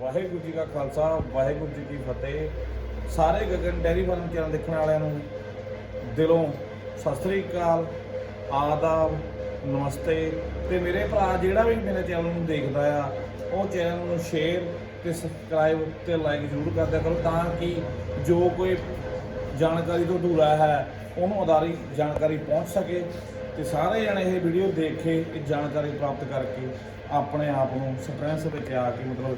ਵਾਹਿਗੁਰੂ ਜੀ ਕਾ ਖਾਲਸਾ, ਵਾਹਿਗੁਰੂ ਜੀ ਕੀ ਫਤਿਹ। ਸਾਰੇ Gagan dairy farm channel ਦੇਖਣ ਵਾਲਿਆਂ ਨੂੰ ਦਿਲੋਂ ਸਤਿ ਸ੍ਰੀ ਅਕਾਲ, ਆਦਾਬ, ਨਮਸਤੇ। ਤੇ ਮੇਰੇ ਭਰਾ ਜਿਹੜਾ ਵੀ ਮੇਰੇ ਚੈਨਲ ਨੂੰ ਦੇਖਦਾ ਆ, ਉਹ ਚੈਨਲ ਨੂੰ ਸ਼ੇਅਰ ਤੇ ਸਬਸਕ੍ਰਾਈਬ ਤੇ ਲਾਈਕ ਜ਼ਰੂਰ ਕਰਦਿਆ ਕਰੋ ਤਾਂ ਕਿ ਜੋ ਕੋਈ ਜਾਣਕਾਰੀ ਤੋਂ ਅਧੂਰਾ ਹੈ, ਉਹਨੂੰ ਅਦਾਰੀ ਜਾਣਕਾਰੀ ਪਹੁੰਚ ਸਕੇ ਤੇ ਸਾਰੇ ਜਣੇ ਇਹ ਵੀਡੀਓ ਦੇਖ ਕੇ ਇਹ ਜਾਣਕਾਰੀ ਪ੍ਰਾਪਤ ਕਰਕੇ ਆਪਣੇ ਆਪ ਨੂੰ ਸਟਰੈਂਥ ਵਿੱਚ ਆ ਕੇ ਮਤਲਬ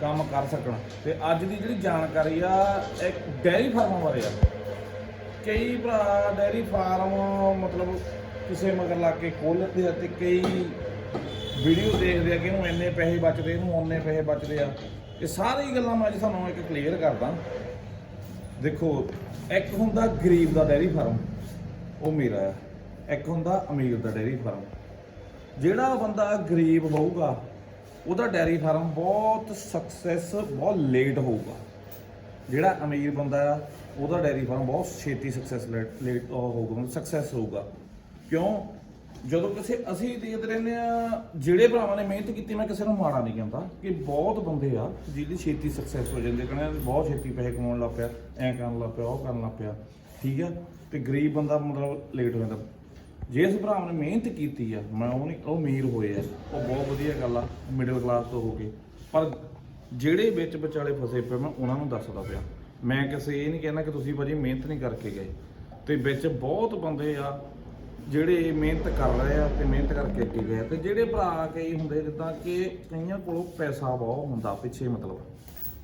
ਕੰਮ ਕਰ ਸਕਣ। ਤੇ ਅੱਜ ਦੀ ਜਿਹੜੀ ਜਾਣਕਾਰੀ ਆ, ਇੱਕ ਡੈਰੀ ਫਾਰਮ ਬਾਰੇ ਆ। ਕਈ ਭਰਾ ਡੈਰੀ ਫਾਰਮ ਮਤਲਬ ਕਿਸੇ ਮਗਰ ਲਾ ਕੇ ਖੋਲ੍ਹ ਲੈਂਦੇ ਆ ਤੇ ਕਈ ਵੀਡੀਓ ਦੇਖਦੇ ਆ ਕਿ ਇਹਨੂੰ ਇੰਨੇ ਪੈਸੇ ਬਚਦੇ, ਇਹਨੂੰ ਉਹਨੇ ਪੈਸੇ ਬਚਦੇ ਆ। ਇਹ ਸਾਰੀ ਗੱਲਾਂ ਮੈਂ ਅੱਜ ਤੁਹਾਨੂੰ ਇੱਕ ਕਲੀਅਰ ਕਰਦਾ। ਦੇਖੋ, ਇੱਕ ਹੁੰਦਾ ਗਰੀਬ ਦਾ ਡੈਰੀ ਫਾਰਮ ਉਹ ਮੇਰਾ ਆ। ਇੱਕ ਹੁੰਦਾ ਅਮੀਰ ਦਾ ਡੈਰੀ ਫਾਰਮ ਜਿਹੜਾ ਬੰਦਾ ਗਰੀਬ ਹੋਊਗਾ ਉਹਦਾ ਡੈਰੀ ਫਾਰਮ ਬਹੁਤ ਸਕਸੈਸ ਬਹੁਤ ਲੇਟ ਹੋਊਗਾ। ਜਿਹੜਾ ਅਮੀਰ ਬੰਦਾ ਆ, ਉਹਦਾ ਡੈਰੀ ਫਾਰਮ ਬਹੁਤ ਛੇਤੀ ਸਕਸੈਸ ਲੇਟ ਹੋਊਗਾ, ਮਤਲਬ ਸਕਸੈਸ ਹੋਊਗਾ। ਕਿਉਂ? ਜਦੋਂ ਕਿਸੇ, ਅਸੀਂ ਦੇਖਦੇ ਰਹਿੰਦੇ ਆ ਜਿਹੜੇ ਭਰਾਵਾਂ ਨੇ ਮਿਹਨਤ ਕੀਤੀ, ਮੈਂ ਕਿਸੇ ਨੂੰ ਮਾੜਾ ਨਹੀਂ ਕਹਿੰਦਾ ਕਿ ਬਹੁਤ ਬੰਦੇ ਆ ਜਿਹਦੀ ਛੇਤੀ ਸਕਸੈਸ ਹੋ ਜਾਂਦੇ, ਕਹਿੰਦੇ ਬਹੁਤ ਛੇਤੀ ਪੈਸੇ ਕਮਾਉਣ ਲੱਗ ਪਿਆ, ਐਂ ਕਰਨ ਲੱਗ ਪਿਆ, ਉਹ ਕਰਨ ਲੱਗ ਪਿਆ, ਠੀਕ ਆ? ਤੇ ਗਰੀਬ ਬੰਦਾ ਮਤਲਬ ਲੇਟ ਹੋ ਜਾਂਦਾ। ਜਿਸ ਭਰਾ ਨੇ ਮਿਹਨਤ ਕੀਤੀ ਆ, ਮੈਂ ਉਹ ਨਹੀਂ, ਉਹ ਅਮੀਰ ਹੋਏ ਆ। ਉਹ ਬਹੁਤ ਵਧੀਆ ਗੱਲ ਆ ਮਿਡਲ ਕਲਾਸ ਤੋਂ ਹੋ ਕੇ। ਪਰ ਜਿਹੜੇ ਵਿੱਚ ਵਿਚਾਲੇ ਫਸੇ ਪਏ ਮੈਂ ਉਹਨਾਂ ਨੂੰ ਦੱਸਦਾ ਪਿਆ। ਮੈਂ ਕਿਸੇ ਇਹ ਨਹੀਂ ਕਹਿੰਦਾ ਕਿ ਤੁਸੀਂ ਭਾਜੀ ਮਿਹਨਤ ਨਹੀਂ ਕਰਕੇ ਗਏ। ਤੇ ਵਿੱਚ ਬਹੁਤ ਬੰਦੇ ਆ, ਜਿਹੜੇ ਮਿਹਨਤ ਕਰ ਰਹੇ ਆ ਤੇ ਮਿਹਨਤ ਕਰਕੇ ਅੱਗੇ ਗਏ ਆ। ਤੇ ਜਿਹੜੇ ਭਰਾ ਕਈ ਹੁੰਦੇ ਜਿੱਦਾਂ ਕਿ ਕਈਆਂ ਕੋਲੋਂ ਪੈਸਾ ਬਹੁਤ ਹੁੰਦਾ ਪਿੱਛੇ ਮਤਲਬ।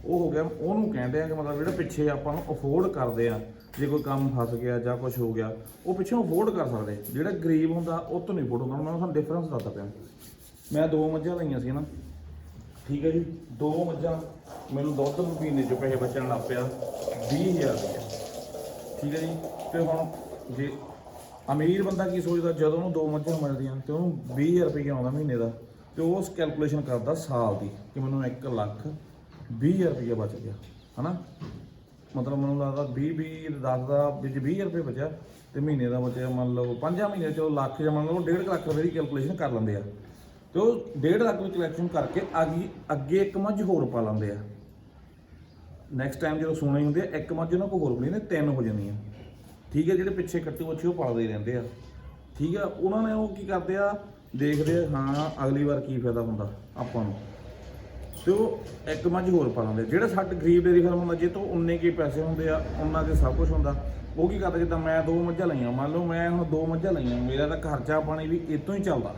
ਉਹ ਹੋ ਗਿਆ, ਉਹਨੂੰ ਕਹਿੰਦੇ ਆ ਕਿ ਮਤਲਬ ਜਿਹੜੇ ਪਿੱਛੇ ਆਪਾਂ ਨੂੰ ਅਫੋਰਡ ਕਰਦੇ ਆ ਜੇ ਕੋਈ ਕੰਮ ਫਸ ਗਿਆ ਜਾਂ ਕੁਝ ਹੋ ਗਿਆ, ਉਹ ਪਿੱਛੋਂ ਅਫੋਰਡ ਕਰ ਸਕਦੇ। ਜਿਹੜਾ ਗਰੀਬ ਹੁੰਦਾ, ਉਹ ਤੋਂ ਨਹੀਂ ਅਫੋਰਡ ਹੁੰਦਾ। ਮੈਂ ਤੁਹਾਨੂੰ ਡਿਫਰੈਂਸ ਦੱਸਦਾ ਪਿਆ। ਮੈਂ ਦੋ ਮੱਝਾਂ ਲਈਆਂ ਸੀ ਨਾ। ਠੀਕ ਹੈ ਜੀ? ਦੋ ਮੱਝਾਂ, ਮੈਨੂੰ ਦੁੱਧ ਨੂੰ ਮਹੀਨੇ ਚ ਪੈਸੇ ਬਚਣ ਲੱਗ ਪਿਆ। 20000 ਰੁਪਏ। ਠੀਕ ਹੈ ਜੀ? ਤੇ ਹੁਣ ਜੇ ਅਮੀਰ ਬੰਦਾ ਕੀ ਸੋਚਦਾ, ਜਦੋਂ ਉਹਨੂੰ ਦੋ ਮੱਝਾਂ ਮਿਲਦੀਆਂ, ਤੇ ਉਹਨੂੰ 20000 ਰੁਪਏ ਆਉਂਦਾ ਮਹੀਨੇ ਦਾ, ਤੇ ਉਹ ਉਸ ਕੈਲਕੂਲੇਸ਼ਨ ਕਰਦਾ ਸਾਲ ਦੀ, ਕਿ ਮੈਨੂੰ 1 ਲੱਖ 20000 ਰੁਪਏ ਬਚ ਗਿਆ। ਹਨਾ? ਮਤਲਬ ਮੈਨੂੰ ਲੱਗਦਾ 20 20 10 ਦਾ ਵਿੱਚ 20000 ਰੁਪਏ ਬਚਿਆ ਤੇ ਮਹੀਨੇ ਦਾ ਬਚਿਆ ਮੰਨ ਲਓ 5 ਮਹੀਨੇ ਚ ਉਹ ਲੱਖ ਜਾਂ ਮੰਨ ਲਓ 1.5 ਲੱਖ ਰੁਪਏ ਦੀ ਕੈਲਕੂਲੇਸ਼ਨ ਕਰ ਲੈਂਦੇ ਆ। ਤੇ ਉਹ 1.5 ਲੱਖ ਦੀ ਕਲੈਕਸ਼ਨ ਕਰਕੇ ਅੱਗੇ ਅੱਗੇ ਇੱਕ ਮੱਝ ਹੋਰ ਪਾ ਲੈਂਦੇ ਆ। ਨੈਕਸਟ ਟਾਈਮ ਜਦੋਂ ਸੋਣੇ ਹੁੰਦੇ ਆ, ਇੱਕ ਮੱਝ ਉਹਨਾਂ ਕੋਲ ਹੋਰ ਬਣੀ ਨੇ ਤਿੰਨ ਹੋ ਜਾਂਦੀਆਂ। ਠੀਕ ਹੈ, ਜਿਹੜੇ ਪਿੱਛੇ ਕੱਟੂ ਬੱਚੇ ਉਹ ਪਾਲਦੇ ਰਹਿੰਦੇ ਆ। ਠੀਕ ਆ ਉਹਨਾਂ ਨੇ ਉਹ ਕੀ ਕਰਦੇ ਆ, ਦੇਖਦੇ ਆ, ਹਾਂ, ਅਗਲੀ ਵਾਰ ਕੀ ਫਾਇਦਾ ਹੁੰਦਾ ਆਪਾਂ ਨੂੰ। ਤੇ ਉਹ ਇੱਕ ਮੱਝ ਹੋਰ ਪਾ ਲੈਂਦੇ ਜਿਹੜਾ ਸਾਡੇ ਗਰੀਬ ਡੇਰੀ ਫਾਰਮ ਹੁੰਦਾ ਜੇ ਤੋਂ ਉਨੇ ਕੀ ਪੈਸੇ ਹੁੰਦੇ ਆ, ਉਹਨਾਂ ਦੇ ਸਭ ਕੁਝ ਹੁੰਦਾ। ਉਹ ਕੀ ਕਰਦਾ, ਜਿੱਦਾਂ ਮੈਂ ਦੋ ਮੱਝਾਂ ਲਈਆਂ, ਮੰਨ ਲਓ ਮੈਂ ਹੁਣ ਦੋ ਮੱਝਾਂ ਲਈਆਂ, ਮੇਰਾ ਤਾਂ ਖਰਚਾ ਪਾਣੀ ਵੀ ਇਤੋਂ ਹੀ ਚੱਲਦਾ।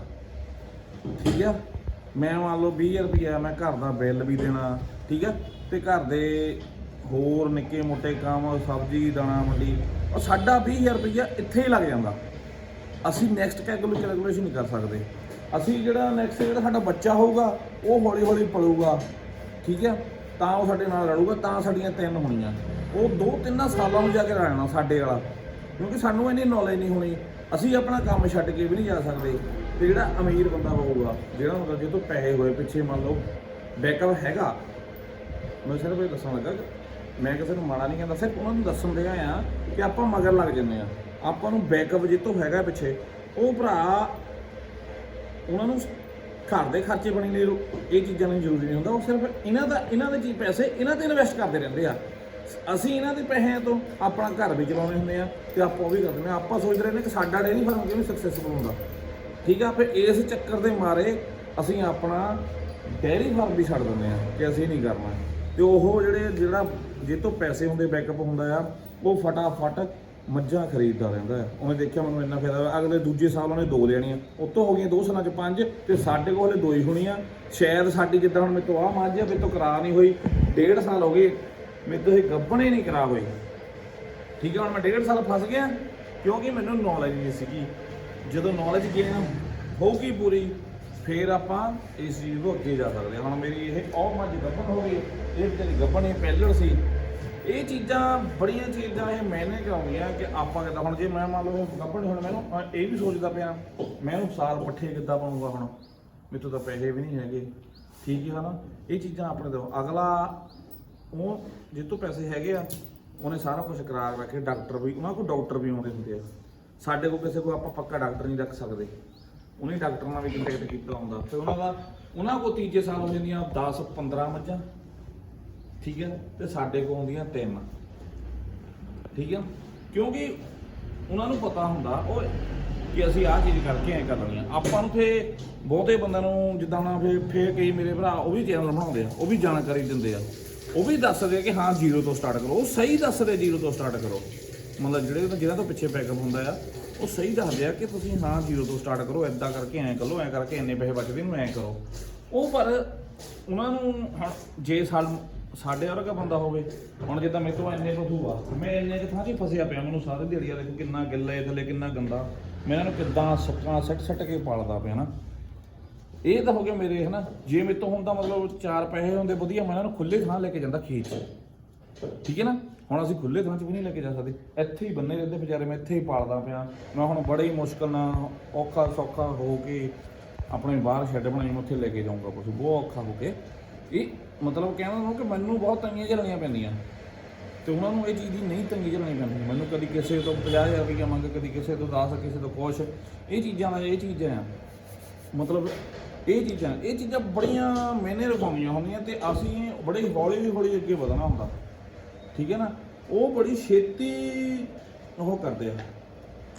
ਠੀਕ ਆ? ਮੈਂ ਮੰਨ ਲਓ 20000 ਰੁਪਇਆ ਮੈਂ ਘਰ ਦਾ ਬਿੱਲ ਵੀ ਦੇਣਾ, ਠੀਕ ਆ? ਤੇ ਘਰ ਦੇ ਹੋਰ ਨਿੱਕੇ ਮੋਟੇ ਕੰਮ, ਸਬਜ਼ੀ, ਦਾਣਾ, ਮੰਡੀ, ਉਹ ਸਾਡਾ 20000 ਰੁਪਇਆ ਇੱਥੇ ਹੀ ਲੱਗ ਜਾਂਦਾ। ਅਸੀਂ ਨੈਕਸਟ ਕੈਲਕੂਲੇਸ਼ਨ ਕੈਲਕੂਲੇਸ਼ਨ ਨਹੀਂ ਕਰ ਸਕਦੇ। ਅਸੀਂ ਜਿਹੜਾ ਨੈਕਸਟ ਜਿਹੜਾ ਸਾਡਾ ਬੱਚਾ ਹੋਊਗਾ, ਉਹ ਹੌਲੀ ਹੌਲੀ ਪਲੂਗਾ ਠੀਕ ਹੈ? ਤਾਂ ਉਹ ਸਾਡੇ ਨਾਲ ਲੜੂਗਾ, ਤਾਂ ਸਾਡੀਆਂ ਤਿੰਨ ਹੋਣੀਆਂ। ਉਹ ਦੋ ਤਿੰਨਾਂ ਸਾਲਾਂ ਨੂੰ ਜਾ ਕੇ ਰਹਿਣਾ ਸਾਡੇ ਵਾਲਾ। ਕਿਉਂਕਿ ਸਾਨੂੰ ਇੰਨੀ ਨੌਲੇਜ ਨਹੀਂ ਹੋਣੀ। ਅਸੀਂ ਆਪਣਾ ਕੰਮ ਛੱਡ ਕੇ ਵੀ ਨਹੀਂ ਜਾ ਸਕਦੇ। ਤੇ ਜਿਹੜਾ ਅਮੀਰ ਬੰਦਾ ਹੋਊਗਾ, ਜਿਹੜਾ ਮਤਲਬ ਜੇ ਤੋਂ ਪੈਸੇ ਹੋਏ ਪਿੱਛੇ ਮੰਨ ਲਓ ਬੈਕਅਪ ਹੈਗਾ। ਮੈਂ ਸਿਰਫ ਇਹ ਦੱਸਣ ਲੱਗਾ ਮੈਂ ਕਿਸੇ ਨੂੰ ਮਾੜਾ ਨਹੀਂ ਕਹਿੰਦਾ, ਸਿਰਫ ਉਹਨਾਂ ਨੂੰ ਦੱਸਣ ਦੇ ਆ ਕਿ ਆਪਾਂ ਮਗਰ ਲੱਗ ਜੰਨੇ ਆ। ਆਪਾਂ ਨੂੰ ਬੈਕਅਪ ਜਿੱਤੋਂ ਹੈਗਾ ਪਿੱਛੇ। ਉਹ ਭਰਾ ਉਹਨਾਂ ਨੂੰ ਘਰ ਦੇ ਖਰਚੇ ਬਣੇ ਲਈ ਇਹ ਚੀਜ਼ਾਂ ਨਹੀਂ ਜ਼ਰੂਰੀ ਨਹੀਂ ਹੁੰਦਾ, ਉਹ ਸਿਰਫ ਇਹਨਾਂ ਦਾ ਇਹਨਾਂ ਦੇ ਜੀ ਪੈਸੇ ਇਹਨਾਂ ਤੇ ਇਨਵੈਸਟ ਕਰਦੇ ਰਹਿੰਦੇ ਆ। ਅਸੀਂ ਇਹਨਾਂ ਦੇ ਪੈਸਿਆਂ ਤੋਂ ਆਪਣਾ ਘਰ ਵੀ ਚਲਾਉਣੇ ਹੁੰਦੇ ਆ ਤੇ ਆਪਾਂ ਉਹ ਵੀ ਕਰਦੇ ਨੇ। ਆਪਾਂ ਸੋਚ ਰਹੇ ਰਹਿੰਦੇ ਕਿ ਸਾਡਾ ਡੇਰੀ ਫਾਰਮ ਕਿਵੇਂ ਸਕਸੈਸਫੁਲ ਹੁੰਦਾ। ਠੀਕ ਆ, ਫਿਰ ਇਸ ਚੱਕਰ ਦੇ ਮਾਰੇ ਅਸੀਂ ਆਪਣਾ ਡੈਰੀ ਫਾਰਮ ਵੀ ਛੱਡ ਦਿੰਦੇ ਆ ਕਿ ਅਸੀਂ ਨਹੀਂ ਕਰਨਾ। ਤੇ ਉਹ ਜਿਹੜੇ ਜਿਹੜਾ ਜੇ ਤੋਂ ਪੈਸੇ ਹੁੰਦੇ ਬੈਕਅਪ ਹੁੰਦਾ ਆ, ਉਹ ਫਟਾਫਟ ਮੱਝਾਂ ਖਰੀਦਦਾ ਰਹਿੰਦਾ ਹੈ। ਉਹਨੇ ਦੇਖਿਆ ਮੈਨੂੰ ਇੰਨਾ ਫਾਇਦਾ ਹੋਇਆ। ਅਗਲੇ ਦੂਜੇ ਸਾਲ ਉਹਨੇ ਦੋ ਲੈਣੀਆਂ। ਉਤੋਂ ਹੋ ਗਈਆਂ ਦੋ ਸਾਲਾਂ ਚ ਪੰਜ ਤੇ ਸਾਡੇ ਕੋਲ ਹਲੇ ਦੋ ਹੀ ਹੋਣੀਆਂ। ਸ਼ਾਇਦ ਸਾਡੀ ਜਿੱਦਾਂ ਹੁਣ ਮੇਰੇ ਤੋਂ ਆ ਮੱਝ ਆ, ਮੇਰੇ ਤੋਂ ਕਰਾ ਨਹੀਂ ਹੋਈ। ਡੇਢ ਸਾਲ ਹੋ ਗਏ। ਮੇਰੇ ਤੋਂ ਇਹ ਗੱਭਣੇ ਨਹੀਂ ਕਰਾ ਹੋਈ ਠੀਕ ਹੈ, ਹੁਣ ਮੈਂ ਡੇਢ ਸਾਲ ਫਸ ਗਿਆ। ਕਿਉਂਕਿ ਮੈਨੂੰ ਨੌਲੇਜ ਨਹੀਂ ਸੀਗੀ। ਜਦੋਂ ਨੌਲੇਜ ਗੇਨ ਹੋਊਗੀ ਪੂਰੀ, ਫਿਰ ਆਪਾਂ ਇਸ ਚੀਜ਼ ਨੂੰ ਅੱਗੇ ਜਾ ਸਕਦੇ ਹਾਂ। ਹੁਣ ਮੇਰੀ ਇਹ ਉਹ ਮੱਝ ਗੱਭਣ ਹੋ ਗਈ। ਇਹ ਵਿਚਾਰੀ ਗੱਭਣ ਇਹ ਪਹਿਲੜ ਸੀ। ਇਹ ਚੀਜ਼ਾਂ, ਬੜੀਆਂ ਚੀਜ਼ਾਂ ਇਹ ਮੈਨੇ ਕਰਾਉਂਦੀਆਂ ਕਿ ਆਪਾਂ ਕਿੱਦਾਂ ਹੁਣ ਜੇ ਮੈਂ ਮੰਨ ਲਓ ਗੱਭਣ ਹੁਣ ਮੈਨੂੰ ਅਹ ਇਹ ਵੀ ਸੋਚਦਾ ਪਿਆ, ਮੈਂ ਉਹਨੂੰ ਸਾਲ ਪੱਠੇ ਕਿੱਦਾਂ ਪਾਉਂਗਾ ਹੁਣ? ਮੇਰੇ ਤੋਂ ਤਾਂ ਪੈਸੇ ਵੀ ਨਹੀਂ ਹੈਗੇ। ਠੀਕ ਹੈ ਨਾ? ਇਹ ਚੀਜ਼ਾਂ ਆਪਣੇ ਤੋਂ ਅਗਲਾ, ਉਹ ਜਿੱਤੋਂ ਪੈਸੇ ਹੈਗੇ ਆ, ਉਹਨੇ ਸਾਰਾ ਕੁਝ ਕਰਾ ਰੱਖੇ, ਡਾਕਟਰ ਵੀ, ਉਹਨਾਂ ਕੋਲ ਡਾਕਟਰ ਵੀ ਆਉਂਦੇ ਹੁੰਦੇ ਆ। ਸਾਡੇ ਕੋਲ ਕਿਸੇ ਕੋਲ ਆਪਾਂ ਪੱਕਾ ਡਾਕਟਰ ਨਹੀਂ ਰੱਖ ਸਕਦੇ। ਉਹਨੇ ਡਾਕਟਰ ਨਾਲ ਵੀ ਕੰਟੈਕਟ ਕੀਤਾ ਹੁੰਦਾ। ਫਿਰ ਉਹਨਾਂ ਦਾ ਉਹਨਾਂ ਕੋਲ ਤੀਜੇ ਸਾਲ ਹੋ ਜਾਂਦੀਆਂ 10 15 ਮੱਝਾਂ। ਠੀਕ ਹੈ, ਤੇ ਸਾਡੇ ਕੋਲ ਆਉਂਦੀਆਂ ਤਿੰਨ। ਠੀਕ ਹੈ, ਕਿਉਂਕਿ ਉਹਨਾਂ ਨੂੰ ਪਤਾ ਹੁੰਦਾ, ਉਹ ਕਿ ਅਸੀਂ ਆਹ ਚੀਜ਼ ਕਰਕੇ ਐ ਕਰਨੀ ਆ ਆਪਾਂ ਨੂੰ ਤੇ ਬਹੁਤੇ ਬੰਦਿਆਂ ਨੂੰ ਜਿੱਦਾਂ ਨਾ ਫੇ ਫੇ ਕਈ ਮੇਰੇ ਭਰਾ ਉਹ ਵੀ ਚੈਨਲ ਬਣਾਉਂਦੇ ਆ, ਉਹ ਵੀ ਜਾਣਕਾਰੀ ਦਿੰਦੇ ਆ। ਉਹ ਵੀ ਦੱਸਦੇ ਆ ਕਿ ਹਾਂ, ਜ਼ੀਰੋ ਤੋਂ ਸਟਾਰਟ ਕਰੋ। ਉਹ ਸਹੀ ਦੱਸਦੇ ਜ਼ੀਰੋ ਤੋਂ ਸਟਾਰਟ ਕਰੋ। ਮਤਲਬ ਜਿਹੜੇ ਜਿਹਨਾਂ ਤੋਂ ਪਿੱਛੇ ਬੈਕਅਪ ਹੁੰਦਾ ਆ, ਉਹ ਸਹੀ ਦੱਸਦੇ ਆ ਕਿ ਤੁਸੀਂ ਹਾਂ, ਜ਼ੀਰੋ ਤੋਂ ਸਟਾਰਟ ਕਰੋ ਐਦਾਂ ਕਰਕੇ ਐਂ ਕਰੋ, ਐਂ ਕਰਕੇ ਇੰਨੇ ਪੈਸੇ ਬਚਦੇ ਨੂੰ, ਐਂ ਕਰੋ। ਉਹ ਪਰ ਉਹਨਾਂ ਨੂੰ ਹੁਣ ਜੇ ਸਾਲ ਸਾਡੇ ਵਰਗਾ ਬੰਦਾ ਹੋਵੇ, ਹੁਣ ਜਿੱਦਾਂ ਮੇਰੇ ਤੋਂ ਇੰਨੇ ਪਸ਼ੂ ਆ ਮੈਂ ਇੰਨੇ ਕੁ ਥਾਂ 'ਚ ਹੀ ਫਸਿਆ ਪਿਆ, ਮੈਨੂੰ ਸਾਰੇ ਦਿਹਾੜੀ ਵਾਲੇ ਕਿੰਨਾ ਗਿੱਲੇ ਥੱਲੇ, ਕਿੰਨਾ ਗੰਦਾ। ਮੈਂ ਇਹਨਾਂ ਨੂੰ ਕਿੱਦਾਂ ਸੁੱਕਾਂ ਸੱਟ ਸੱਟ ਕੇ ਪਾਲਦਾ ਪਿਆ ਨਾ। ਇਹ ਤਾਂ ਹੋ ਗਿਆ ਮੇਰੇ, ਹਨਾ, ਜੇ ਮੇਰੇ ਤੋਂ ਹੁੰਦਾ ਮਤਲਬ ਚਾਰ ਪੈਸੇ ਹੁੰਦੇ ਵਧੀਆ, ਮੈਂ ਇਹਨਾਂ ਨੂੰ ਖੁੱਲੇ ਥਾਂ ਲੈ ਕੇ ਜਾਂਦਾ ਖੇਤ 'ਚ। ਠੀਕ ਹੈ ਨਾ? ਹੁਣ ਅਸੀਂ ਖੁੱਲੇ ਥਾਂ 'ਚ ਵੀ ਨਹੀਂ ਲੈ ਕੇ ਜਾ ਸਕਦੇ। ਇੱਥੇ ਹੀ ਬੰਨੇ ਰਹਿੰਦੇ ਵਿਚਾਰੇ ਮੈਂ ਇੱਥੇ ਹੀ ਪਾਲਦਾ ਪਿਆ। ਮੈਂ ਹੁਣ ਬੜੇ ਹੀ ਮੁਸ਼ਕਲ ਨਾਲ ਔਖਾ ਸੌਖਾ ਹੋ ਕੇ ਆਪਣੇ ਬਾਹਰ ਸ਼ੈੱਡ ਬਣਾਈ, ਮੈਂ ਉੱਥੇ ਲੈ ਕੇ ਜਾਊਂਗਾ ਪਸ਼ੂ ਬਹੁਤ ਔਖਾ ਹੋ ਕੇ। ਇਹ ਮਤਲਬ ਕਹਿਣਾ ਨੂੰ ਕਿ ਮੈਨੂੰ ਬਹੁਤ ਤੰਗੀਆਂ ਝੱਲਣੀਆਂ ਪੈਂਦੀਆਂ। ਤੇ ਉਹਨਾਂ ਨੂੰ ਇਹ ਚੀਜ਼ ਦੀ ਨਹੀਂ ਤੰਗੀ ਝੱਲਣੀ ਪੈਂਦੀ। ਮੈਨੂੰ ਕਦੀ ਕਿਸੇ ਤੋਂ 50000 ਰੁਪਈਆ ਮੰਗ ਕਦੀ ਕਿਸੇ ਤੋਂ 10 ਕਿਸੇ ਤੋਂ ਕੁਛ। ਇਹ ਚੀਜ਼ਾਂ ਦਾ ਇਹ ਚੀਜ਼ਾਂ ਆ। ਮਤਲਬ ਇਹ ਚੀਜ਼ਾਂ ਇਹ ਚੀਜ਼ਾਂ ਬੜੀਆਂ ਮਹਿਨੇ ਰਖਾਉਣੀਆਂ ਹੁੰਦੀਆਂ ਤੇ ਅਸੀਂ ਬੜੇ ਹੌਲੀ ਹੌਲੀ ਅੱਗੇ ਵਧਣਾ ਹੁੰਦਾ। ਠੀਕ ਹੈ ਨਾ? ਉਹ ਬੜੀ ਛੇਤੀ ਉਹ ਕਰਦੇ ਆ।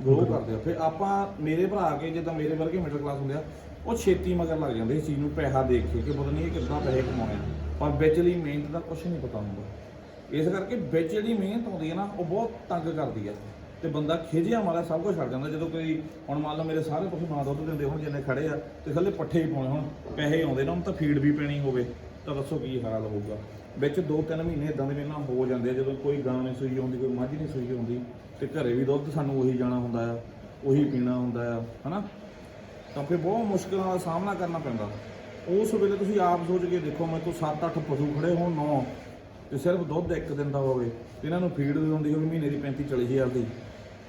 ਗਰੋ ਕਰਦੇ ਆ। ਫਿਰ ਆਪਾਂ ਮੇਰੇ ਭਰਾ ਕੇ ਜਿੱਦਾਂ ਮੇਰੇ ਵਰਗੇ ਮਿਡਲ ਕਲਾਸ ਹੁੰਦੇ ਆ ਉਹ ਛੇਤੀ ਮਗਰ ਲੱਗ ਜਾਂਦੇ ਇਸ ਚੀਜ਼ ਨੂੰ ਪੈਸਾ ਦੇਖ ਕੇ ਕਿ ਪਤਾ ਨਹੀਂ ਇਹ ਕਿੱਦਾਂ ਪੈਸੇ ਕਮਾਉਣੇ ਆ। ਪਰ ਵਿੱਚ ਲਈ ਮਿਹਨਤ ਦਾ ਕੁਝ ਨਹੀਂ ਪਤਾ ਹੁੰਦਾ। ਇਸ ਕਰਕੇ ਵਿੱਚ ਜਿਹੜੀ ਮਿਹਨਤ ਆਉਂਦੀ ਹੈ ਨਾ, ਉਹ ਬਹੁਤ ਤੰਗ ਕਰਦੀ ਹੈ। ਤੇ ਬੰਦਾ ਖਿਜਿਆ ਮਾਰਾ ਸਭ ਕੁਝ ਛੱਡ ਜਾਂਦਾ। ਜਦੋਂ ਕੋਈ, ਹੁਣ ਮੰਨ ਲਓ ਮੇਰੇ ਸਾਰੇ ਪਸ਼ੂ ਨਾ ਦੁੱਧ ਦਿੰਦੇ ਹੁਣ ਜਿੰਨੇ ਖੜੇ ਆ, ਤੇ ਥੱਲੇ ਪੱਠੇ ਹੀ ਪਾਉਣੇ ਹੁਣ, ਪੈਸੇ ਆਉਂਦੇ ਨਾ ਹੁਣ ਤਾਂ ਫੀਡ ਵੀ ਪੈਣੀ ਹੋਵੇ, ਤਾਂ ਦੱਸੋ ਕੀ ਹਾਲ ਹੋਊਗਾ। ਵਿੱਚ 2-3 ਮਹੀਨੇ ਇਦਾਂ ਦੇ ਪਹਿਲਾਂ ਹੋ ਜਾਂਦੇ ਆ, ਜਦੋਂ ਕੋਈ ਗਾਂ ਨਹੀਂ ਸੂਈ ਆਉਂਦੀ, ਕੋਈ ਮੱਝ ਨਹੀਂ ਸੂਈ ਆਉਂਦੀ, ਤੇ ਘਰੇ ਵੀ ਦੁੱਧ ਸਾਨੂੰ ਉਹੀ ਜਾਣਾ ਹੁੰਦਾ ਆ, ਉਹੀ ਪੀਣਾ ਹੁੰਦਾ ਆ, ਹਨਾ? ਤਾਂ ਫਿਰ ਬਹੁਤ ਮੁਸ਼ਕਲਾਂ ਦਾ ਸਾਹਮਣਾ ਕਰਨਾ ਪੈਂਦਾ। ਉਸ ਵੇਲੇ ਤੁਸੀਂ ਆਪ ਸੋਚ ਕੇ ਦੇਖੋ, ਮੇਰੇ ਤੋਂ 7-8 ਪਸ਼ੂ ਖੜੇ ਹੋਣ 9 ਤੇ ਸਿਰਫ ਦੁੱਧ ਇੱਕ ਦਿਨ ਦਾ ਹੋਵੇ, ਤੇ ਇਹਨਾਂ ਨੂੰ ਫੀਡ ਦਿੰਦੀ ਹੋਵੇ ਮਹੀਨੇ ਦੀ 35-40 ਹਜ਼ਾਰ ਦੀ,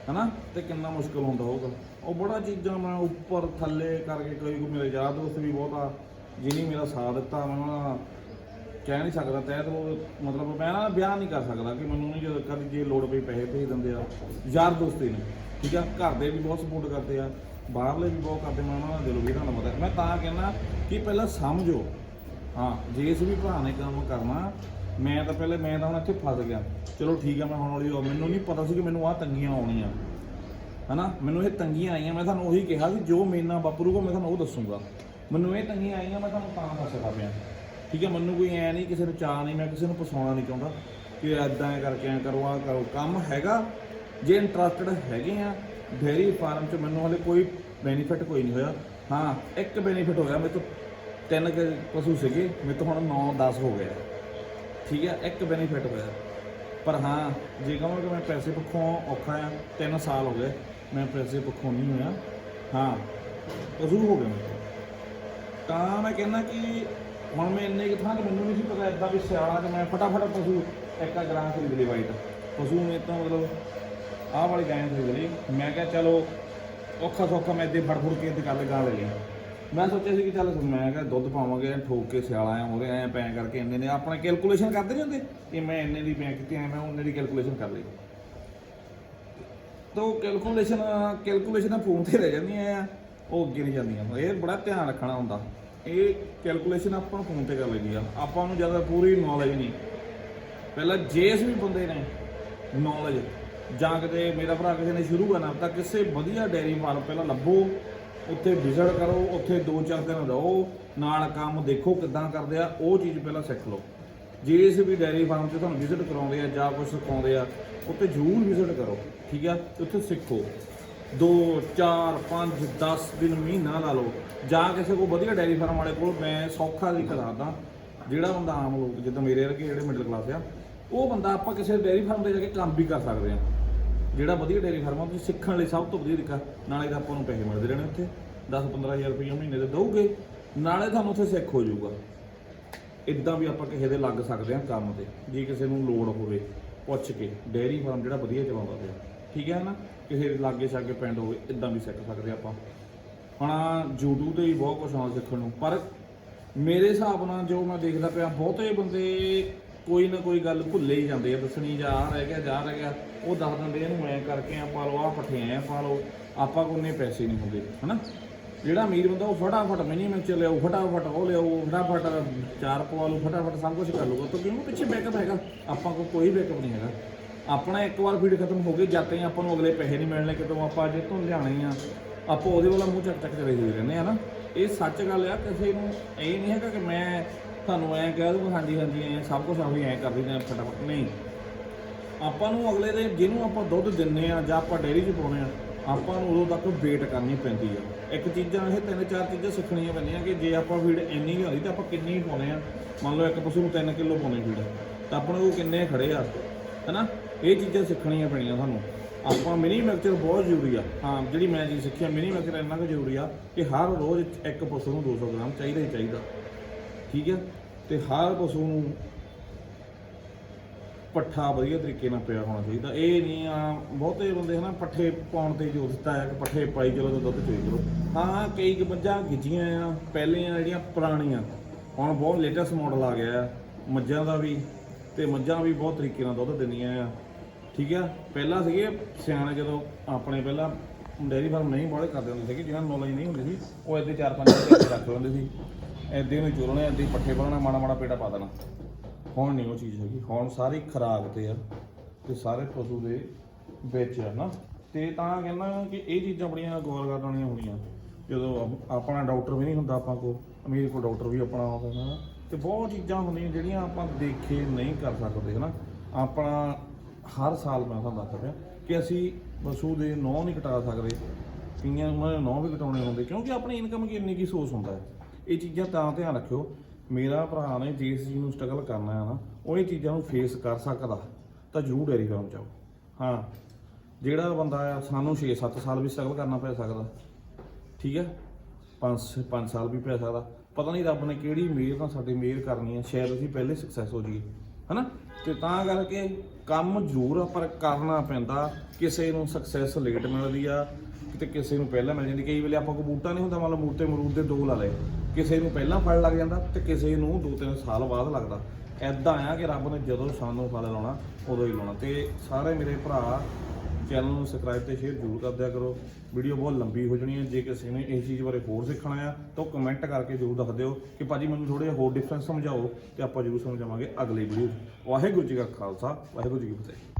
ਹਨਾ? ਤੇ ਕਿੰਨਾ ਮੁਸ਼ਕਲ ਹੁੰਦਾ ਹੋਊਗਾ। ਉਹ ਬੜਾ ਚੀਜ਼ਾਂ ਮੈਂ ਉੱਪਰ ਥੱਲੇ ਕਰਕੇ ਕੋਈ ਕੋਈ ਮੇਰੇ ਯਾਰ ਦੋਸਤ ਵੀ ਬਹੁਤਾ, ਜਿਹਨੇ ਮੇਰਾ ਸਾਥ ਦਿੱਤਾ, ਮੈਂ ਉਹਨਾਂ ਦਾ ਕਹਿ ਨਹੀਂ ਸਕਦਾ ਤੈਅ ਤੋਂ ਮਤਲਬ ਮੈਂ ਨਾ ਬਿਆਨ ਨਹੀਂ ਕਰ ਸਕਦਾ ਕਿ ਮੈਨੂੰ ਨਹੀਂ ਜਦੋਂ ਕਦੀ ਜੇ ਲੋੜ ਪਈ ਪੈਸੇ ਭੇਜ ਦਿੰਦੇ ਆ, ਯਾਰ ਦੋਸਤੀ ਨੇ, ਠੀਕ ਆ? ਘਰ ਦੇ ਵੀ ਬਹੁਤ ਸਪੋਰਟ ਕਰਦੇ ਆ ਬਾਹਰਲੇ ਵੀ ਬਹੁਤ ਕਰਦੇ ਮੈਂ ਉਹਨਾਂ ਦਾ ਦਿਲੋਂ ਵੀ ਧੰਨਵਾਦ ਹੈ। ਮੈਂ ਤਾਂ ਕਹਿੰਦਾ ਕਿ ਪਹਿਲਾਂ ਸਮਝੋ। ਹਾਂ, ਜੇ ਇਸ ਵੀ ਭਰਾ ਨੇ ਕੰਮ ਕਰਨਾ, ਮੈਂ ਤਾਂ ਪਹਿਲੇ ਮੈਂ ਤਾਂ ਹੁਣ ਇੱਥੇ ਫਸ ਗਿਆ। ਚਲੋ ਠੀਕ ਆ, ਮੈਂ ਹੁਣ ਵਾਲੀ ਹੌਲੀ- ਮੈਨੂੰ ਨਹੀਂ ਪਤਾ ਸੀ ਕਿ ਮੈਨੂੰ ਆਹ ਤੰਗੀਆਂ ਆਉਣੀਆਂ। ਹਨਾ? ਮੈਨੂੰ ਇਹ ਤੰਗੀਆਂ ਆਈਆਂ, ਮੈਂ ਤੁਹਾਨੂੰ ਉਹੀ ਕਿਹਾ ਸੀ ਜੋ ਮੇਰੇ ਨਾਲ ਵਾਪਰੂਗਾ, ਮੈਂ ਤੁਹਾਨੂੰ ਉਹ ਦੱਸੂਗਾ। ਮੈਨੂੰ ਇਹ ਤੰਗੀਆਂ ਆਈਆਂ, ਮੈਂ ਤੁਹਾਨੂੰ ਤਾਂ ਦੱਸਦਾ ਪਿਆ। ਠੀਕ ਹੈ ਮੈਨੂੰ ਕੋਈ ਐ ਨਹੀਂ ਕਿਸੇ ਨੂੰ ਚਾਹ ਨਹੀਂ, ਮੈਂ ਕਿਸੇ ਨੂੰ ਫਸਾਉਣਾ ਨਹੀਂ ਚਾਹੁੰਦਾ ਕਿ ਐਦਾਂ ਕਰਕੇ ਐ ਕਰੋ ਆ ਕਰੋ। ਕੰਮ ਹੈਗਾ, ਜੇ ਇੰਟਰਸਟਡ ਹੈਗੇ ਆ ਡੇਅਰੀ ਫਾਰਮ 'ਚ ਮੈਨੂੰ ਹਲੇ ਕੋਈ ਬੈਨੀਫਿਟ ਕੋਈ ਨਹੀਂ ਹੋਇਆ। ਹਾਂ, ਇੱਕ ਬੈਨੀਫਿਟ ਹੋਇਆ ਮੇਰੇ ਤੋਂ। ਤਿੰਨ ਕੁ ਪਸ਼ੂ ਸੀਗੇ, ਮੇਰੇ ਤੋਂ ਹੁਣ 9 10 ਹੋ ਗਏ ਆ। ਠੀਕ ਹੈ ਇੱਕ ਬੈਨੀਫਿਟ ਹੋਇਆ। ਪਰ ਹਾਂ, ਜੇ ਕਹਾਂ ਕਿ ਮੈਂ ਪੈਸੇ ਪੱਖੋਂ ਔਖਾ ਆ 3 ਸਾਲ ਹੋ ਗਏ, ਮੈਂ ਪੈਸੇ ਪੱਖੋਂ ਨਹੀਂ ਹੋਇਆ। ਹਾਂ, ਪਸ਼ੂ ਹੋ ਗਏ ਮੇਰੇ ਤੋਂ। ਤਾਂ ਮੈਂ ਕਹਿੰਦਾ ਕਿ ਹੁਣ ਮੈਂ ਇੰਨੇ ਕਿ ਥਾਂ ਤੇ ਮੈਨੂੰ ਨਹੀਂ ਸੀ ਪਤਾ ਇਦਾਂ ਵੀ ਸਿਆਲਾ ਕਿ ਮੈਂ ਫਟਾਫਟ ਪਸ਼ੂ ਇੱਕ ਆ ਗ੍ਰਾਂ ਖਰੀਦ ਲਈ ਵਾਈਟ ਪਸ਼ੂ ਨੇ ਤਾਂ ਮਤਲਬ ਆਹ ਵਾਲੀ ਗਾਂ ਖਰੀਦ ਲਈ। ਮੈਂ ਕਿਹਾ ਚਲੋ, ਔਖਾ ਸੌਖਾ ਮੈਂ ਇੱਦੇ ਫੜ ਫੜ ਕੇ ਤੇ ਗੱਲ ਗਾਂ ਲਈ ਮੈਂ ਸੋਚਿਆ ਸੀ ਕਿ ਚੱਲ ਮੈਂ ਕਿਹਾ ਦੁੱਧ ਪਾਵਾਂਗੇ, ਠੋਕ ਕੇ ਸਿਆਲਾ ਆ ਉਹਦੇ ਐ ਪੈ ਕਰਕੇ ਇੰਨੇ ਨੇ ਆਪਣਾ ਕੈਲਕੂਲੇਸ਼ਨ ਕਰਦੇ ਨਹੀਂ ਹੁੰਦੇ? ਕਿ ਮੈਂ ਇੰਨੇ ਦੀ ਬੈਂਕ ਕੀਤੀ, ਐ ਮੈਂ ਉਹਨੇ ਦੀ ਕੈਲਕੂਲੇਸ਼ਨ ਕਰ ਲਈ। ਤਾਂ ਕੈਲਕੂਲੇਸ਼ਨ ਕੈਲਕੂਲੇਸ਼ਨ ਫੋਨ ਤੇ ਰਹਿ ਜਾਂਦੀਆਂ ਆ, ਉਹ ਅੱਗੇ ਨਹੀਂ ਜਾਂਦੀਆਂ। ਇਹ ਬੜਾ ਧਿਆਨ ਰੱਖਣਾ ਹੁੰਦਾ। ਇਹ ਕੈਲਕੂਲੇਸ਼ਨ ਆਪਾਂ ਨੂੰ ਫੋਨ ਤੇ ਕਰ ਲੈਂਦੀ ਆ। ਆਪਾਂ ਨੂੰ ਜ਼ਿਆਦਾ ਪੂਰੀ ਨੌਲੇਜ ਨਹੀਂ। ਪਹਿਲਾਂ ਜਿਸ ਵੀ ਬੰਦੇ ਨੇ ਨੌਲੇਜ ਜਾਂ ਕਿਤੇ ਮੇਰਾ ਭਰਾ ਕਿਸੇ ਨੇ ਸ਼ੁਰੂ ਕਰਨਾ, ਤਾਂ ਕਿਸੇ ਵਧੀਆ ਡੈਰੀ ਫਾਰਮ ਪਹਿਲਾਂ ਲੱਭੋ, ਉੱਥੇ ਵਿਜ਼ਿਟ ਕਰੋ, ਉੱਥੇ 2-4 ਦਿਨ ਰਹੋ, ਨਾਲ ਕੰਮ ਦੇਖੋ ਕਿੱਦਾਂ ਕਰਦੇ ਆ, ਉਹ ਚੀਜ਼ ਪਹਿਲਾਂ ਸਿੱਖ ਲਓ। ਜਿਸ ਵੀ ਡੈਰੀ ਫਾਰਮ 'ਤੇ ਤੁਹਾਨੂੰ ਵਿਜ਼ਿਟ ਕਰਾਉਂਦੇ ਆ ਜਾਂ ਕੁਝ ਸਿਖਾਉਂਦੇ ਆ, ਉੱਥੇ ਜ਼ਰੂਰ ਵਿਜ਼ਿਟ ਕਰੋ, ਠੀਕ ਆ? ਉੱਥੇ ਸਿੱਖੋ। 2 4 5 10 ਦਿਨ ਮਹੀਨਾ ਲਾ ਲਓ। ਜਾਂ ਕਿਸੇ ਕੋਲ ਵਧੀਆ ਡੈਰੀ ਫਾਰਮ ਵਾਲੇ ਕੋਲ ਮੈਂ ਸੌਖਾ ਦੀ ਕਰਾਦਾ ਜਿਹੜਾ ਬੰਦਾ ਆਮ ਲੋਕ, ਜਿੱਦਾਂ ਮੇਰੇ ਵਰਗੇ ਜਿਹੜੇ ਮਿਡਲ ਕਲਾਸ ਆ, ਉਹ ਬੰਦਾ ਆਪਾਂ ਕਿਸੇ ਡੈਰੀ ਫਾਰਮ ਤੇ ਜਾ ਕੇ ਕੰਮ ਵੀ ਕਰ ਸਕਦੇ ਆ। ਜਿਹੜਾ ਵਧੀਆ ਡੇਅਰੀ ਫਾਰਮ ਆ, ਤੁਸੀਂ ਸਿੱਖਣ ਲਈ ਸਭ ਤੋਂ ਵਧੀਆ ਤਰੀਕਾ, ਨਾਲੇ ਤਾਂ ਆਪਾਂ ਨੂੰ ਪੈਸੇ ਮਿਲਦੇ ਰਹਿਣੇ ਉੱਥੇ। 10-15000 ਰੁਪਏ ਮਹੀਨੇ ਦੇ ਦਊਗੇ, ਨਾਲੇ ਤੁਹਾਨੂੰ ਉੱਥੇ ਸਿੱਖ ਹੋ ਜਾਊਗਾ। ਇਦਾਂ ਵੀ ਆਪਾਂ ਕਿਸੇ ਦੇ ਲੱਗ ਸਕਦੇ ਹਾਂ ਕੰਮ ਤੇ, ਜੇ ਕਿਸੇ ਨੂੰ ਲੋੜ ਹੋਵੇ, ਪੁੱਛ ਕੇ। ਡੇਅਰੀ ਫਾਰਮ ਜਿਹੜਾ ਵਧੀਆ ਚਲਾਉਂਦਾ ਪਿਆ, ਠੀਕ ਹੈ ਨਾ? ਕਿਸੇ ਦੇ ਲਾਗੇ ਛਾਗੇ ਪਿੰਡ ਹੋਵੇ ਇਦਾਂ ਵੀ ਸਿੱਖ ਸਕਦੇ ਆਪਾਂ। ਹੁਣ YouTube ਤੇ ਵੀ ਬਹੁਤ ਕੁਝ ਆਉਂਦਾ ਸਿੱਖਣ ਨੂੰ, ਪਰ ਮੇਰੇ ਹਿਸਾਬ ਨਾਲ ਜੋ ਮੈਂ ਦੇਖਦਾ ਪਿਆ, ਬਹੁਤੇ ਬੰਦੇ ਕੋਈ ਨਾ ਕੋਈ ਗੱਲ ਭੁੱਲੇ ਹੀ ਜਾਂਦੇ ਆ, ਦੱਸਣੀ ਜਾਂ, ਆਹ ਰਹਿ ਗਿਆ, ਜਾ ਰਹਿ ਗਿਆ। ਉਹ ਦੱਸ ਦਿੰਦੇ ਇਹਨੂੰ ਐ ਕਰਕੇ ਆ ਪਾ ਲਓ ਆ ਪੱਠੇ ਐ ਪਾ ਲਓ। ਆਪਾਂ ਕੋਲ ਨੇ ਪੈਸੇ ਨਹੀਂ ਹੁੰਦੇ, ਹਨਾ? ਜਿਹੜਾ ਅਮੀਰ ਬੰਦਾ ਉਹ ਫਟਾਫਟ ਮਿਨੀ ਮਿਕਸਚਰ ਲਿਆਓ, ਫਟਾਫਟ ਉਹ ਲਿਆਓ, ਫਟਾਫਟ ਚਾਰ ਪਵਾ ਲਓ, ਫਟਾਫਟ ਸਭ ਕੁਝ ਕਰ ਲਊਗਾ। ਤਾਂ ਕਿਉਂਕਿ ਪਿੱਛੇ ਬੈਕਅਪ ਹੈਗਾ। ਆਪਾਂ ਕੋਲ ਕੋਈ ਬੈਕਅਪ ਨਹੀਂ ਹੈਗਾ। ਆਪਣਾ ਇੱਕ ਵਾਰ ਫੀਡ ਖਤਮ ਹੋ ਗਈ, ਜਾਂਦੇ ਹੀ ਆਪਾਂ ਨੂੰ ਅਗਲੇ ਪੈਸੇ ਨਹੀਂ ਮਿਲਣੇ, ਕਿਤੋਂ ਆਪਾਂ ਜੇ ਤੋਂ ਲਿਆਣੇ ਆ, ਆਪਾਂ ਉਹਦੇ ਵਾਲਾ ਮੂੰਹ ਚੱਕ ਚੱਕ ਚਲੇ ਹੋਏ ਰਹਿੰਦੇ ਆ ਨਾ ਇਹ ਸੱਚ ਗੱਲ ਆ, ਕਿਸੇ ਨੂੰ ਇਹ ਨਹੀਂ ਹੈਗਾ ਕਿ ਮੈਂ ਤੁਹਾਨੂੰ ਐਂ ਕਹਿ ਦੂੰ ਹਾਂਜੀ ਹਾਂਜੀ, ਐਂ, ਸਭ ਕੁਝ ਆਹੀ ਐਂ ਕਰ ਦਿੰਦੇ ਫਟਾਫਟ। ਨਹੀਂ। ਆਪਾਂ ਨੂੰ ਅਗਲੇ ਦੇ, ਜਿਹਨੂੰ ਆਪਾਂ ਦੁੱਧ ਦਿੰਨੇ ਆ ਜਾਂ ਆਪਾਂ ਡੇਅਰੀ 'ਚ ਪਾਉਨੇ ਆ, ਆਪਾਂ ਨੂੰ ਉਦੋਂ ਤੱਕ ਵੇਟ ਕਰਨੀ ਪੈਂਦੀ ਆ। ਇੱਕ ਚੀਜ਼ਾਂ, ਇਹ ਤਿੰਨ ਚਾਰ ਚੀਜ਼ਾਂ ਸਿੱਖਣੀਆਂ ਪੈਂਦੀਆਂ ਕਿ ਜੇ ਆਪਾਂ ਫੀਡ ਇੰਨੀ ਲਿਆਉਂਦੀ ਤਾਂ ਆਪਾਂ ਕਿੰਨੀ ਪਾਉਨੇ ਆ। ਮੰਨ ਲਓ ਇੱਕ ਪਸ਼ੂ ਨੂੰ 3 ਕਿਲੋ ਪਾਉਣੀ ਫੀਡ ਤਾਂ ਆਪਣੇ ਕੋਲ ਕਿੰਨੇ ਖੜੇ ਆ, ਹੈਨਾ? ਇਹ ਚੀਜ਼ਾਂ ਸਿੱਖਣੀਆਂ ਪੈਣੀਆਂ ਸਾਨੂੰ। ਆਪਾਂ ਮਿਨੀ ਮੈਕਚਰ ਬਹੁਤ ਜ਼ਰੂਰੀ ਆ। ਹਾਂ, ਜਿਹੜੀ ਮੈਂ ਜੀ ਸਿੱਖਿਆ ਮਿਨੀ ਮੈਕਚਰ ਇੰਨਾ ਕੁ ਜ਼ਰੂਰੀ ਆ ਕਿ ਹਰ ਰੋਜ਼ ਇੱਕ ਪਸ਼ੂ ਨੂੰ 200 ਗ੍ਰਾਮ ਚਾਹੀਦਾ ਹੀ ਚਾਹੀਦਾ। ਠੀਕ ਹੈ ਤੇ ਹਰ ਪਸ਼ੂ ਨੂੰ ਪੱਠਾ ਵਧੀਆ ਤਰੀਕੇ ਨਾਲ ਪਿਆ ਹੋਣਾ ਚਾਹੀਦਾ। ਇਹ ਨਹੀਂ ਆ, ਬਹੁਤੇ ਬੰਦੇ ਹਨਾ ਪੱਠੇ ਪਾਉਣ ਤੇ ਜ਼ੋਰ ਦਿੱਤਾ ਹੈ ਕਿ ਪੱਠੇ ਪਾਈ ਚਲੋ ਤਾਂ ਦੁੱਧ ਚੋਈ ਚਲੋ। ਹਾਂ, ਕਈ ਕੁ ਮੱਝਾਂ ਗਿੱਜੀਆਂ ਆ, ਪਹਿਲੀਆਂ ਜਿਹੜੀਆਂ ਪੁਰਾਣੀਆਂ, ਹੁਣ ਬਹੁਤ ਲੇਟੈਸਟ ਮਾਡਲ ਆ ਗਿਆ ਆ। ਮੱਝਾਂ ਦਾ ਵੀ, ਤੇ ਮੱਝਾਂ ਵੀ ਬਹੁਤ ਤਰੀਕੇ ਨਾਲ ਦੁੱਧ ਦਿੰਦੀਆਂ ਆ। ਠੀਕ ਆ? ਪਹਿਲਾਂ ਸੀਗੇ ਸਿਆਣੇ ਜਦੋਂ ਆਪਣੇ ਪਹਿਲਾਂ ਡੇਅਰੀ ਫਾਰਮ ਨਹੀਂ ਬਾਹਲੇ ਕਰਦੇ ਹੁੰਦੇ ਸੀਗੇ, ਜਿਹਨਾਂ ਨੂੰ ਨੌਲੇਜ ਨਹੀਂ ਹੁੰਦੀ ਸੀ, ਉਹ ਇੱਥੇ ਚਾਰ ਪੰਜ ਘੰਟੇ ਰੱਖ ਲੈਂਦੇ ਸੀ। ਐਦੇ ਨੂੰ ਚੁਰਨੇ ਐਦੇ ਪੱਠੇ ਪਾਉਣਾ ਮਾੜਾ ਮਾੜਾ ਪੇਟਾ ਪਾ ਦੇਣਾ। ਹੁਣ ਨਹੀਂ ਉਹ ਚੀਜ਼ ਹੈਗੀ। ਹੁਣ ਸਾਰੀ ਖਰਾਕ ਤੇ ਆ ਤੇ ਸਾਰੇ ਪਸ਼ੂ ਦੇ ਵਿੱਚ ਆ ਨਾ। ਤੇ ਤਾਂ ਕਹਿੰਦਾ ਕਿ ਇਹ ਚੀਜ਼ਾਂ ਬੜੀਆਂ ਗੌਰ ਕਰਨ ਵਾਲੀਆਂ ਹੋਣੀਆਂ। ਜਦੋਂ ਆਪਣਾ ਡਾਕਟਰ ਵੀ ਨਹੀਂ ਹੁੰਦਾ ਆਪਾਂ ਕੋ ਅਮੀਰ ਕੋ ਡਾਕਟਰ ਵੀ ਆਪਣਾ ਹੁੰਦਾ ਨਾ। ਤੇ ਬਹੁਤ ਚੀਜ਼ਾਂ ਹੁੰਦੀਆਂ ਜਿਹੜੀਆਂ ਆਪਾਂ ਦੇਖੇ ਨਹੀਂ ਕਰ ਸਕਦੇ ਹਨਾ। ਆਪਣਾ ਹਰ ਸਾਲ ਮੈਂ ਤੁਹਾਨੂੰ ਦੱਸ ਰਿਹਾ ਕਿ ਅਸੀਂ ਪਸ਼ੂ ਦੇ ਨੌ ਨਹੀਂ ਕਟਾ ਸਕਦੇ ਕਈਆਂ ਉਹਨਾਂ ਦੇ ਨੌ ਵੀ ਕਟਾਉਣੇ ਹੁੰਦੇ, ਕਿਉਂਕਿ ਆਪਣੀ ਇਨਕਮ ਕਿੰਨੀ ਕੀ ਸੋਰਸ ਹੁੰਦਾ ਹੈ। ਇਹ ਚੀਜ਼ਾਂ ਤਾਂ ਧਿਆਨ ਰੱਖਿਓ, ਮੇਰਾ ਭਰਾ ਨੇ ਜਿਸ ਚੀਜ਼ ਨੂੰ ਸਟਰਗਲ ਕਰਨਾ ਹੈ ਨਾ, ਉਹ ਇਹ ਚੀਜ਼ਾਂ ਨੂੰ ਫੇਸ ਕਰ ਸਕਦਾ, ਤਾਂ ਜ਼ਰੂਰ ਡੈਰੀ ਫਾਰਮ ਜਾਓ। ਹਾਂ, ਜਿਹੜਾ ਬੰਦਾ ਆ, ਸਾਨੂੰ 6-7 ਸਾਲ ਵੀ ਸਟਰਗਲ ਕਰਨਾ ਪੈ ਸਕਦਾ, ਠੀਕ ਹੈ? 5 5 ਸਾਲ ਵੀ ਪੈ ਸਕਦਾ। ਪਤਾ ਨਹੀਂ ਰੱਬ ਨੇ ਕਿਹੜੀ ਮਿਹਰ ਨਾਲ ਸਾਡੀ ਮਿਹਰ ਕਰਨੀ ਹੈ, ਸ਼ਾਇਦ ਅਸੀਂ ਪਹਿਲੇ ਸਕਸੈਸ ਹੋ ਜਾਈਏ, ਹਨਾ? ਤੇ ਤਾਂ ਕਰਕੇ ਕੰਮ ਜ਼ਰੂਰ ਆ, ਪਰ ਕਰਨਾ ਪੈਂਦਾ ਕਿਸੇ ਨੂੰ ਸਕਸੈਸ ਲੇਟ ਮਿਲਦੀ ਆ ਤੇ ਕਿਸੇ ਨੂੰ ਪਹਿਲਾਂ ਮਿਲ ਜਾਂਦੀ ਕਈ ਵੇਲੇ ਆਪਾਂ ਕੋ ਬੂਟਾ ਨਹੀਂ ਹੁੰਦਾ ਮੰਨ ਲਓ ਮੂਰਤੇ ਮਰੂਦ ਦੇ ਦੋ ਲਾ ਲਏ ਕਿਸੇ ਨੂੰ ਪਹਿਲਾਂ ਫਲ ਲੱਗ ਜਾਂਦਾ ਤੇ ਕਿਸੇ ਨੂੰ ਦੋ ਤਿੰਨ ਸਾਲ ਬਾਅਦ ਲੱਗਦਾ। ਐਦਾਂ ਆ ਕਿ ਰੱਬ ਨੇ ਜਦੋਂ ਸਾਨੂੰ ਫਲ ਲਾਉਣਾ ਉਦੋਂ ਹੀ ਲਾਉਣਾ ਤੇ ਸਾਰੇ ਮੇਰੇ ਭਰਾ ਚੈਨਲ ਨੂੰ ਸਬਸਕ੍ਰਾਈਬ ਤੇ ਸ਼ੇਅਰ ਜ਼ਰੂਰ ਕਰ ਦਿਆ ਕਰੋ। ਵੀਡੀਓ ਬਹੁਤ ਲੰਬੀ ਹੋ ਜਾਣੀ ਹੈ। ਜੇ ਕਿਸੇ ਨੇ ਇਸ ਚੀਜ਼ ਬਾਰੇ ਹੋਰ ਸਿੱਖਣਾ ਆ, ਤਾਂ ਕਮੈਂਟ ਕਰਕੇ ਜ਼ਰੂਰ ਦੱਸ ਦਿਓ ਕਿ ਭਾਜੀ ਮੈਨੂੰ ਥੋੜੇ ਜਿਹਾ ਹੋਰ ਡਿਫਰੈਂਸ ਸਮਝਾਓ ਤੇ ਆਪਾਂ ਜ਼ਰੂਰ ਸਮਝਾਵਾਂਗੇ ਅਗਲੀ ਵੀਡੀਓ 'ਚ। ਵਾਹਿਗੁਰੂ ਜੀ ਕਾ ਖਾਲਸਾ, ਵਾਹਿਗੁਰੂ ਜੀ ਕੀ ਫਤਿਹ।